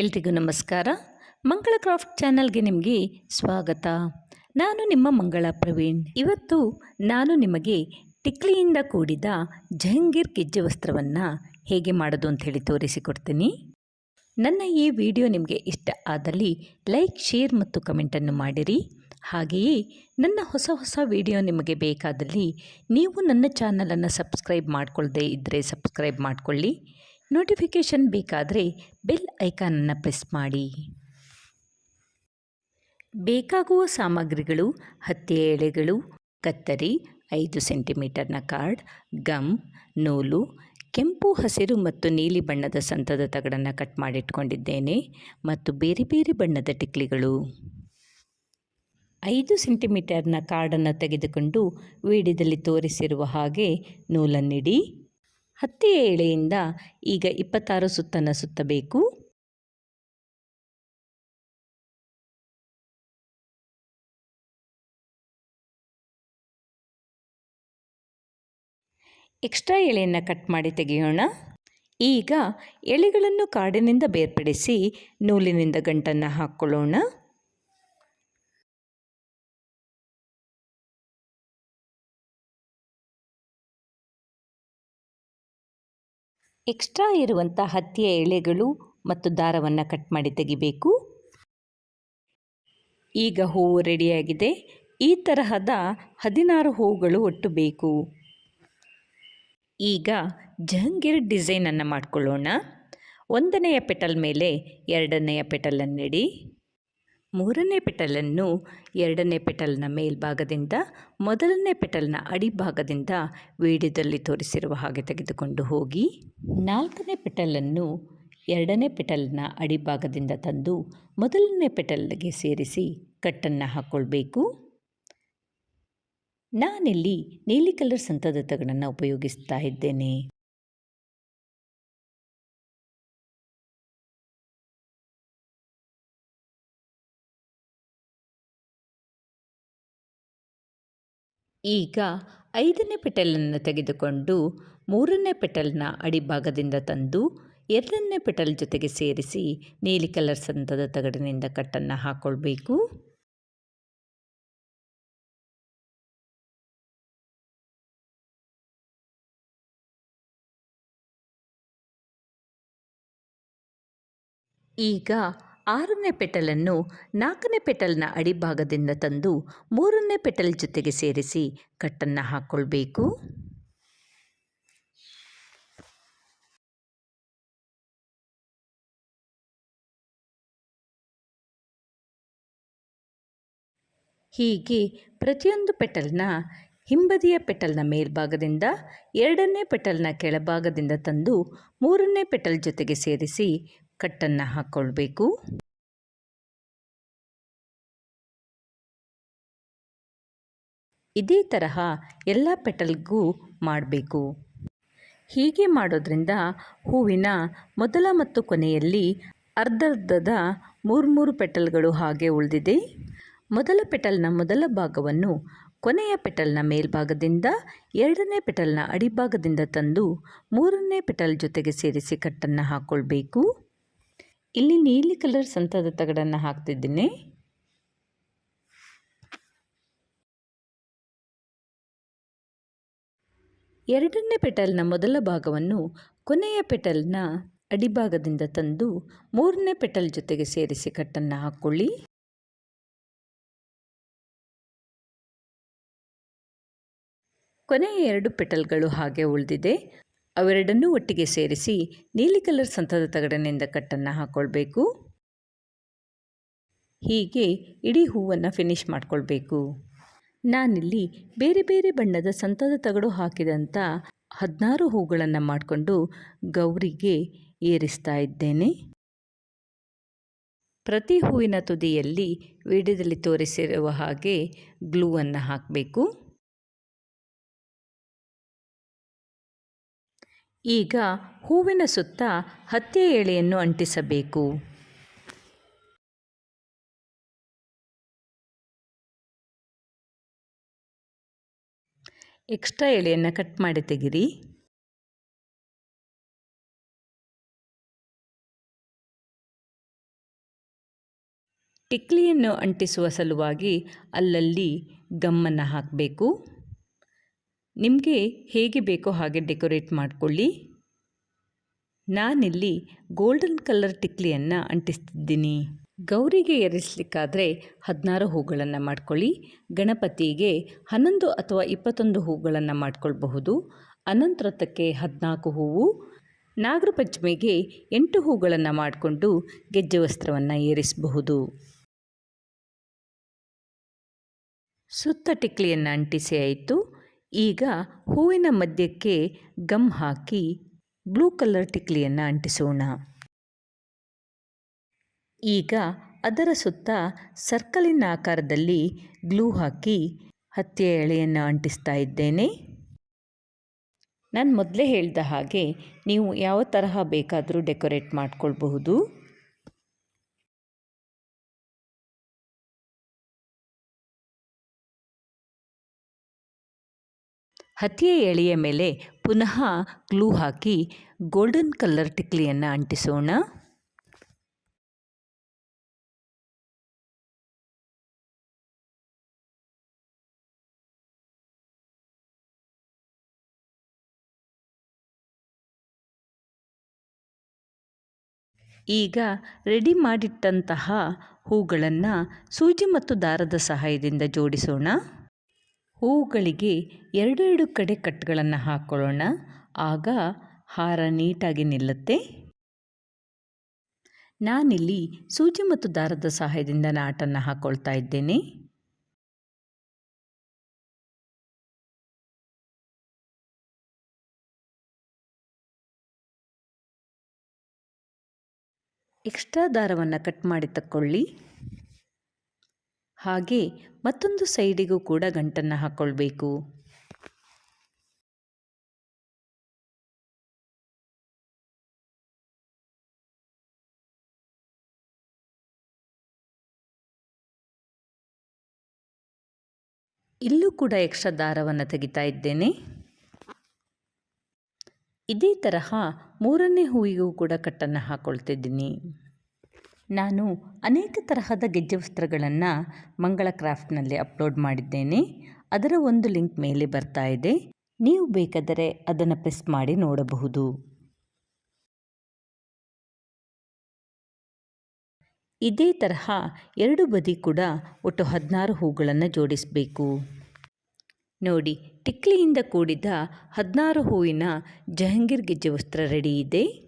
ಎಲ್ರಿಗೂ ನಮಸ್ಕಾರ. ಮಂಗಳ ಕ್ರಾಫ್ಟ್ ಚಾನಲ್ಗೆ ನಿಮಗೆ ಸ್ವಾಗತ. ನಾನು ನಿಮ್ಮ ಮಂಗಳ ಪ್ರವೀಣ್. ಇವತ್ತು ನಾನು ನಿಮಗೆ ಟಿಕ್ಲಿಯಿಂದ ಕೂಡಿದ ಜಹಂಗೀರ್ ಗೆಜ್ಜೆ ವಸ್ತ್ರವನ್ನು ಹೇಗೆ ಮಾಡೋದು ಅಂತ ಹೇಳಿ ತೋರಿಸಿಕೊಡ್ತೀನಿ. ನನ್ನ ಈ ವಿಡಿಯೋ ನಿಮಗೆ ಇಷ್ಟ ಆದಲ್ಲಿ ಲೈಕ್, ಶೇರ್ ಮತ್ತು ಕಮೆಂಟನ್ನು ಮಾಡಿರಿ. ಹಾಗೆಯೇ ನನ್ನ ಹೊಸ ಹೊಸ ವಿಡಿಯೋ ನಿಮಗೆ ಬೇಕಾದಲ್ಲಿ ನೀವು ನನ್ನ ಚಾನಲನ್ನು ಸಬ್ಸ್ಕ್ರೈಬ್ ಮಾಡಿಕೊಳ್ಳದೇ ಇದ್ದರೆ ಸಬ್ಸ್ಕ್ರೈಬ್ ಮಾಡಿಕೊಳ್ಳಿ. ನೋಟಿಫಿಕೇಷನ್ ಬೇಕಾದರೆ ಬೆಲ್ ಐಕಾನನ್ನು ಪ್ರೆಸ್ ಮಾಡಿ. ಬೇಕಾಗುವ ಸಾಮಗ್ರಿಗಳು, ಹತ್ತಿ ಎಳೆಗಳು, ಕತ್ತರಿ, ಐದು ಸೆಂಟಿಮೀಟರ್ನ ಕಾರ್ಡ್ ಗಮ್, ನೂಲು, ಕೆಂಪು, ಹಸಿರು ಮತ್ತು ನೀಲಿ ಬಣ್ಣದ ಸಂತದ ತಗಡನ್ನು ಕಟ್ ಮಾಡಿಟ್ಕೊಂಡಿದ್ದೇನೆ ಮತ್ತು ಬೇರೆ ಬೇರೆ ಬಣ್ಣದ ಟಿಕ್ಲಿಗಳು. ಐದು ಸೆಂಟಿಮೀಟರ್ನ ಕಾರ್ಡನ್ನು ತೆಗೆದುಕೊಂಡು ವೀಡಿಯೋದಲ್ಲಿ ತೋರಿಸಿರುವ ಹಾಗೆ ನೂಲನ್ನಿಡಿ. ಹತ್ತಿಯ ಎಳೆಯಿಂದ ಈಗ ಇಪ್ಪತ್ತಾರು ಸುತ್ತನ್ನು ಸುತ್ತಬೇಕು. ಎಕ್ಸ್ಟ್ರಾ ಎಳೆಯನ್ನು ಕಟ್ ಮಾಡಿ ತೆಗೆಯೋಣ. ಈಗ ಎಳೆಗಳನ್ನು ಕಾಡಿನಿಂದ ಬೇರ್ಪಡಿಸಿ ನೂಲಿನಿಂದ ಗಂಟನ್ನು ಹಾಕ್ಕೊಳ್ಳೋಣ ಎಕ್ಸ್ಟ್ರಾ ಇರುವಂಥ ಹತ್ತಿಯ ಎಳೆಗಳು ಮತ್ತು ದಾರವನ್ನು ಕಟ್ ಮಾಡಿ ತೆಗಿಬೇಕು. ಈಗ ಹೂವು ರೆಡಿಯಾಗಿದೆ. ಈ ತರಹದ ಹದಿನಾರು ಹೂವುಗಳು ಒಟ್ಟು ಬೇಕು ಈಗ ಜಹಂಗೀರ್ ಡಿಸೈನನ್ನು ಮಾಡಿಕೊಳ್ಳೋಣ. ಒಂದನೆಯ ಪೆಟಲ್ ಮೇಲೆ ಎರಡನೆಯ ಪೆಟಲನ್ನಿಡಿ. ಮೂರನೇ ಪೆಟಲನ್ನು ಎರಡನೇ ಪೆಟಲ್ನ ಮೇಲ್ಭಾಗದಿಂದ ಮೊದಲನೇ ಪೆಟಲ್ನ ಅಡಿಭಾಗದಿಂದ ವಿಡಿಯೋದಲ್ಲಿ ತೋರಿಸಿರುವ ಹಾಗೆ ತೆಗೆದುಕೊಂಡು ಹೋಗಿ, ನಾಲ್ಕನೇ ಪೆಟಲನ್ನು ಎರಡನೇ ಪೆಟಲ್ನ ಅಡಿಭಾಗದಿಂದ ತಂದು ಮೊದಲನೇ ಪೆಟಲ್ಗೆ ಸೇರಿಸಿ ಕಟ್ಟನ್ನು ಹಾಕ್ಕೊಳ್ಬೇಕು ನಾನಿಲ್ಲಿ ನೀಲಿ ಕಲರ್ ಸಂತದ ತಗಡನ್ನು ಉಪಯೋಗಿಸ್ತಾ ಇದ್ದೇನೆ. ಈಗ ಐದನೇ ಪೆಟಲನ್ನು ತೆಗೆದುಕೊಂಡು ಮೂರನೇ ಪೆಟಲ್ನ ಅಡಿಭಾಗದಿಂದ ತಂದು ಎರಡನೇ ಪೆಟಲ್ ಜೊತೆಗೆ ಸೇರಿಸಿ ನೀಲಿ ಕಲರ್ ಸಂತದ ತಗಡಿನಿಂದ ಕಟ್ಟನ್ನು ಹಾಕ್ಕೊಳ್ಬೇಕು ಈಗ ಆರನೇ ಪೆಟಲನ್ನು ನಾಲ್ಕನೇ ಪೆಟಲ್ನ ಅಡಿಭಾಗದಿಂದ ತಂದು ಮೂರನೇ ಪೆಟಲ್ ಜೊತೆಗೆ ಸೇರಿಸಿ ಕಟ್ಟನ್ನು ಹಾಕ್ಕೊಳ್ಬೇಕು ಹೀಗೆ ಪ್ರತಿಯೊಂದು ಪೆಟಲ್ನ ಹಿಂಬದಿಯ ಪೆಟಲ್ನ ಮೇಲ್ಭಾಗದಿಂದ ಎರಡನೇ ಪೆಟಲ್ನ ಕೆಳಭಾಗದಿಂದ ತಂದು ಮೂರನೇ ಪೆಟಲ್ ಜೊತೆಗೆ ಸೇರಿಸಿ ಕಟ್ಟನ್ನು ಹಾಕ್ಕೊಳ್ಬೇಕು ಇದೇ ತರಹ ಎಲ್ಲ ಪೆಟಲ್ಗೂ ಮಾಡಬೇಕು. ಹೀಗೆ ಮಾಡೋದ್ರಿಂದ ಹೂವಿನ ಮೊದಲ ಮತ್ತು ಕೊನೆಯಲ್ಲಿ ಅರ್ಧರ್ಧದ ಮೂರು ಮೂರು ಪೆಟಲ್ಗಳು ಹಾಗೆ ಉಳಿದಿದೆ. ಮೊದಲ ಪೆಟಲ್ನ ಮೊದಲ ಭಾಗವನ್ನು ಕೊನೆಯ ಪೆಟಲ್ನ ಮೇಲ್ಭಾಗದಿಂದ ಎರಡನೇ ಪೆಟಲ್ನ ಅಡಿಭಾಗದಿಂದ ತಂದು ಮೂರನೇ ಪೆಟಲ್ ಜೊತೆಗೆ ಸೇರಿಸಿ ಕಟ್ಟನ್ನು ಹಾಕ್ಕೊಳ್ಬೇಕು ಇಲ್ಲಿ ನೀಲಿ ಕಲರ್ ಸಂತದ ತಗಡನ್ನು ಹಾಕ್ತಿದ್ದೀನಿ. ಎರಡನೇ ಪೆಟಲ್ನ ಮೊದಲ ಭಾಗವನ್ನು ಕೊನೆಯ ಪೆಟಲ್ನ ಅಡಿಭಾಗದಿಂದ ತಂದು ಮೂರನೇ ಪೆಟಲ್ ಜೊತೆಗೆ ಸೇರಿಸಿ ಕಟ್ಟನ್ನು ಹಾಕ್ಕೊಳ್ಳಿ ಕೊನೆಯ ಎರಡು ಪೆಟಲ್ಗಳು ಹಾಗೆ ಉಳಿದಿದೆ. ಅವೆರಡನ್ನೂ ಒಟ್ಟಿಗೆ ಸೇರಿಸಿ ನೀಲಿ ಕಲರ್ ಸಂತದ ತಗಡಿನಿಂದ ಕಟ್ಟನ್ನು ಹಾಕ್ಕೊಳ್ಬೇಕು ಹೀಗೆ ಇಡೀ ಹೂವನ್ನು ಫಿನಿಶ್ ಮಾಡಿಕೊಳ್ಬೇಕು. ನಾನಿಲ್ಲಿ ಬೇರೆ ಬೇರೆ ಬಣ್ಣದ ಸಂತದ ತಗಡು ಹಾಕಿದಂಥ ಹದಿನಾರು ಹೂಗಳನ್ನು ಮಾಡಿಕೊಂಡು ಗೌರಿಗೆ ಏರಿಸ್ತಾ ಇದ್ದೇನೆ. ಪ್ರತಿ ಹೂವಿನ ತುದಿಯಲ್ಲಿ ವಿಡಿಯೋದಲ್ಲಿ ತೋರಿಸಿರುವ ಹಾಗೆ ಗ್ಲೂವನ್ನು ಹಾಕಬೇಕು. ಈಗ ಹೂವಿನ ಸುತ್ತ ಹತ್ತಿ ಎಳೆಯನ್ನು ಅಂಟಿಸಬೇಕು. ಎಕ್ಸ್ಟ್ರಾ ಎಳೆಯನ್ನು ಕಟ್ ಮಾಡಿ ತೆಗಿರಿ. ಟಿಕ್ಲಿಯನ್ನು ಅಂಟಿಸುವ ಸಲುವಾಗಿ ಅಲ್ಲಲ್ಲಿ ಗಮ್ಮನ್ನು ಹಾಕಬೇಕು. ನಿಮಗೆ ಹೇಗೆ ಬೇಕೋ ಹಾಗೆ ಡೆಕೋರೇಟ್ ಮಾಡಿಕೊಳ್ಳಿ. ನಾನಿಲ್ಲಿ ಗೋಲ್ಡನ್ ಕಲರ್ ಟಿಕ್ಲಿಯನ್ನು ಅಂಟಿಸ್ತಿದ್ದೀನಿ. ಗೌರಿಗೆ ಏರಿಸಲಿಕ್ಕಾದರೆ ಹದಿನಾರು ಹೂಗಳನ್ನು ಮಾಡ್ಕೊಳ್ಳಿ. ಗಣಪತಿಗೆ ಹನ್ನೊಂದು ಅಥವಾ ಇಪ್ಪತ್ತೊಂದು ಹೂಗಳನ್ನು ಮಾಡ್ಕೊಳ್ಬಹುದು. ಅನಂತರತಕ್ಕೆ ಹದಿನಾಲ್ಕು ಹೂವು. ನಾಗರ ಪಂಚಮಿಗೆ ಎಂಟು ಹೂಗಳನ್ನು ಮಾಡಿಕೊಂಡು ಗೆಜ್ಜೆ ವಸ್ತ್ರವನ್ನು ಏರಿಸಬಹುದು. ಸುತ್ತ ಟಿಕ್ಲಿಯನ್ನು ಅಂಟಿಸಿ ಆಯಿತು. ಈಗ ಹೂವಿನ ಮಧ್ಯಕ್ಕೆ ಗಮ್ ಹಾಕಿ ಬ್ಲೂ ಕಲರ್ ಟಿಕ್ಲಿಯನ್ನು ಅಂಟಿಸೋಣ. ಈಗ ಅದರ ಸುತ್ತ ಸರ್ಕಲಿನ ಆಕಾರದಲ್ಲಿ ಗ್ಲೂ ಹಾಕಿ ಹತ್ತಿಯ ಎಳೆಯನ್ನು ಅಂಟಿಸ್ತಾ ಇದ್ದೇನೆ. ನಾನು ಮೊದಲೇ ಹೇಳಿದ ಹಾಗೆ ನೀವು ಯಾವ ತರಹ ಬೇಕಾದರೂ ಡೆಕೋರೇಟ್ ಮಾಡ್ಕೊಳ್ಬಹುದು. ಹತ್ತಿಯ ಎಳೆಯ ಮೇಲೆ ಪುನಃ ಗ್ಲೂ ಹಾಕಿ ಗೋಲ್ಡನ್ ಕಲರ್ ಟಿಕ್ಲಿಯನ್ನು ಅಂಟಿಸೋಣ. ಈಗ ರೆಡಿ ಮಾಡಿಟ್ಟಂತಹ ಹೂಗಳನ್ನು ಸೂಜಿ ಮತ್ತು ದಾರದ ಸಹಾಯದಿಂದ ಜೋಡಿಸೋಣ. ಹೂಗಳಿಗೆ ಎರಡೆರಡು ಕಡೆ ಕಟ್ಗಳನ್ನು ಹಾಕ್ಕೊಳ್ಳೋಣ ಆಗ ಹಾರ ನೀಟಾಗಿ ನಿಲ್ಲುತ್ತೆ. ನಾನಿಲ್ಲಿ ಸೂಜಿ ಮತ್ತು ದಾರದ ಸಹಾಯದಿಂದ ನಾಟನ್ನು ಹಾಕ್ಕೊಳ್ತಾ ಇದ್ದೇನೆ. ಎಕ್ಸ್ಟ್ರಾ ದಾರವನ್ನು ಕಟ್ ಮಾಡಿ ತಕ್ಕೊಳ್ಳಿ. ಹಾಗೆ ಮತ್ತೊಂದು ಸೈಡಿಗೂ ಕೂಡ ಗಂಟನ್ನು ಹಾಕ್ಕೊಳ್ಬೇಕು ಇಲ್ಲೂ ಕೂಡ ಎಕ್ಸ್ಟ್ರಾ ದಾರವನ್ನು ತೆಗಿತಾ ಇದ್ದೇನೆ. ಇದೇ ತರಹ ಮೂರನೇ ಹೂವಿಗೂ ಕೂಡ ಕಟ್ಟನ್ನು ಹಾಕ್ಕೊಳ್ತಿದ್ದೀನಿ ನಾನು ಅನೇಕ ತರಹದ ಗೆಜ್ಜೆ ವಸ್ತ್ರಗಳನ್ನು ಮಂಗಳ ಕ್ರಾಫ್ಟ್ನಲ್ಲಿ ಅಪ್ಲೋಡ್ ಮಾಡಿದ್ದೇನೆ. ಅದರ ಒಂದು ಲಿಂಕ್ ಮೇಲೆ ಬರ್ತಾ ಇದೆ. ನೀವು ಬೇಕಾದರೆ ಅದನ್ನು ಪ್ರೆಸ್ ಮಾಡಿ ನೋಡಬಹುದು. ಇದೇ ತರಹ ಎರಡು ಬದಿ ಕೂಡ ಒಟ್ಟು ಹದಿನಾರು ಹೂಗಳನ್ನು ಜೋಡಿಸಬೇಕು. ನೋಡಿ, ಟಿಕ್ಲಿಯಿಂದ ಕೂಡಿದ ಹದಿನಾರು ಹೂವಿನ ಜಹಂಗೀರ್ ಗೆಜ್ಜೆ ವಸ್ತ್ರ ರೆಡಿ ಇದೆ.